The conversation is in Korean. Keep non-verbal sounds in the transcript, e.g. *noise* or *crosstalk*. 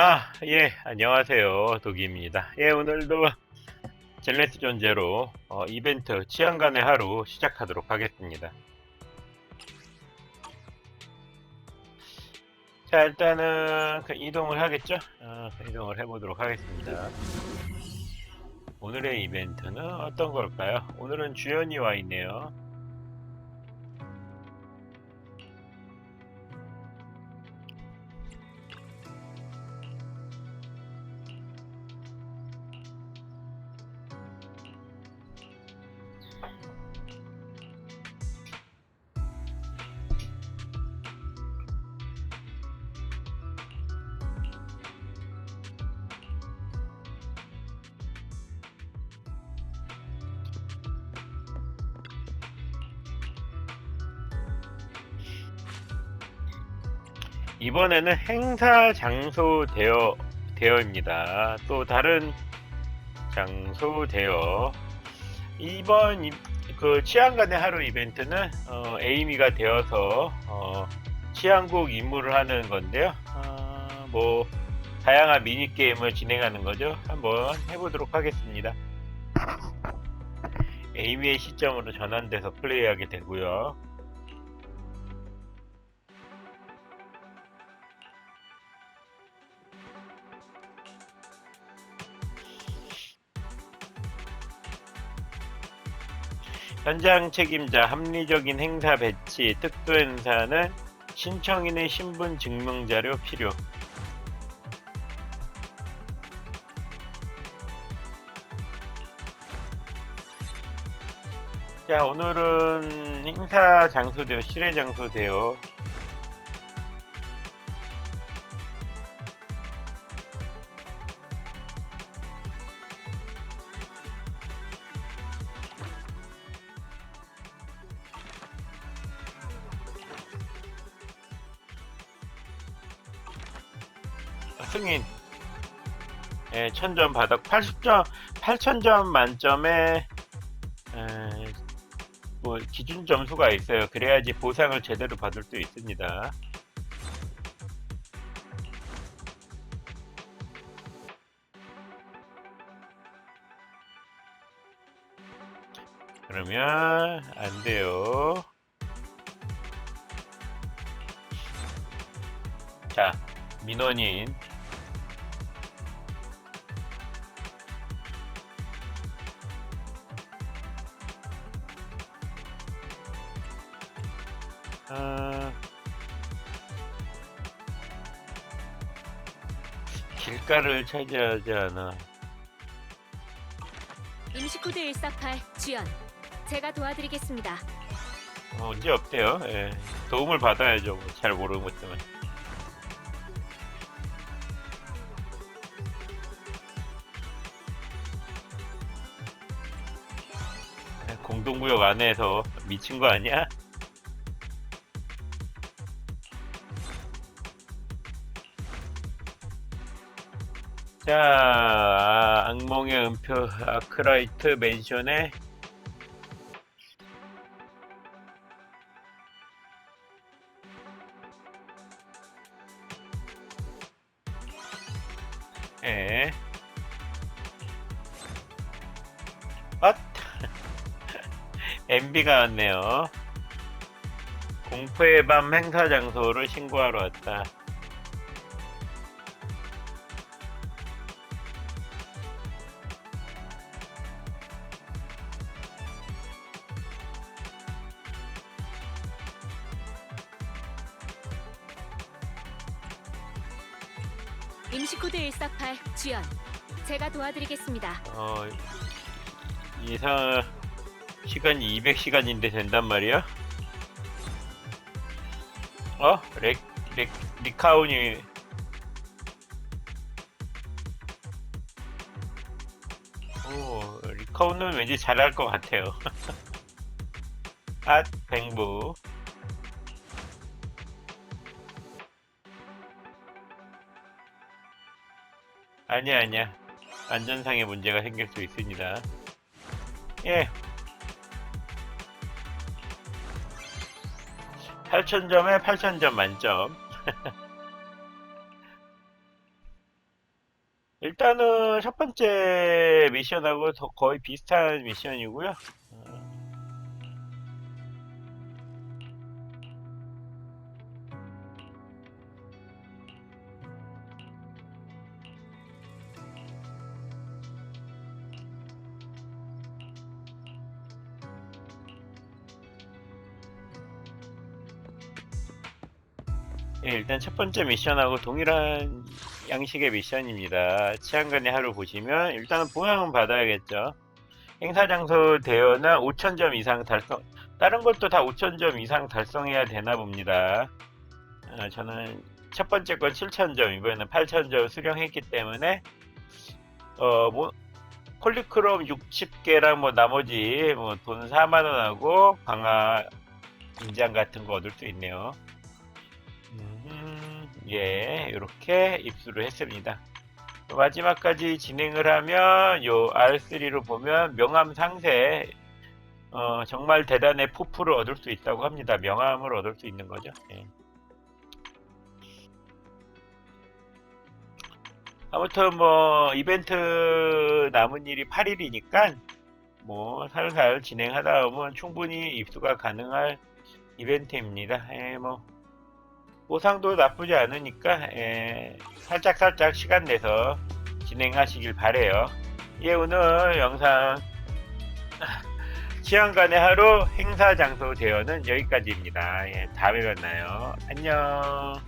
아, 예, 안녕하세요. 도기입니다. 예, 오늘도 젤레스 존재로 어, 이벤트 치안간의 하루 시작하도록 하겠습니다. 자, 일단은 그 이동을 하겠죠? 어, 그 이동을 해보도록 하겠습니다. 오늘의 이벤트는 어떤 걸까요? 오늘은 주연이 와 있네요. 이번에는 행사 장소 대여 대여입니다. 또 다른 장소 대여. 이번 이- 그 치안간의 하루 이벤트는 어, 에이미가 되어서 어, 치안국 임무를 하는 건데요. 어, 뭐 다양한 미니 게임을 진행하는 거죠. 한번 해보도록 하겠습니다. 에이미의 시점으로 전환돼서 플레이하게 되고요. 현장 책임자 합리적인 행사 배치 특수 행사는 신청인의 신분 증명 자료 필요. 자 오늘은 행사 장소대요 실외 장소대요 승인 예, 천점 바닥 80점 8000점 만점에 에, 뭐 기준 점수가 있어요. 그래야지 보상을 제대로 받을 수 있습니다. 그러면 안 돼요. 자, 민원인 아, 길가를 차지하지 않아. 임시코드 148 주연 제가 도와드리겠습니다. 어, 문제 없대요. 예. 도움을 받아야죠. 뭐잘 모르는 것 때문에. 예, 공동구역 안에서 미친 거 아니야? 자, 아, 악몽의 음표 아크라이트 맨션에 예. 엇! MB가 *laughs* 왔네요. 공포의 밤 행사 장소를 신고하러 왔다. 임시코드 148 주연 제가 도와드리겠습니다. 어, 이상, 시간이 200시간인데 된단 말이야? 어? 렉, 렉, 리카운이, 오, 리카운은 왠지 잘할 것 같아요. *laughs* 아, 뱅부. 아니야, 아니야. 안전상의 문제가 생길 수 있습니다. 예. 8000점에 8000점 만점. *laughs* 일단은 첫 번째 미션하고 더- 거의 비슷한 미션이고요. 예, 일단 첫 번째 미션하고 동일한 양식의 미션입니다. 치안간의 하루 보시면 일단은 보상은 받아야겠죠. 행사 장소 대여나 5,000점 이상 달성, 다른 것도 다 5,000점 이상 달성해야 되나 봅니다. 어, 저는 첫 번째 건 7,000점, 이번에는 8,000점 수령했기 때문에, 어, 뭐, 폴리크롬 60개랑 뭐 나머지 뭐 돈 4만원하고 강화 인장 같은 거 얻을 수 있네요. 음, 예, 이렇게 입수를 했습니다. 마지막까지 진행을 하면 요 R3로 보면 명함 상세 어, 정말 대단의 포프를 얻을 수 있다고 합니다. 명함을 얻을 수 있는 거죠. 예. 아무튼 뭐 이벤트 남은 일이 8일이니까 뭐 살살 진행하다 보면 충분히 입수가 가능할 이벤트입니다. 예, 뭐 보상도 나쁘지 않으니까 예, 살짝 살짝 시간 내서 진행하시길 바래요. 예, 오늘 영상 *laughs* 치안간의 하루 행사 장소 대여는 여기까지입니다. 예, 다음에 만나요. 안녕.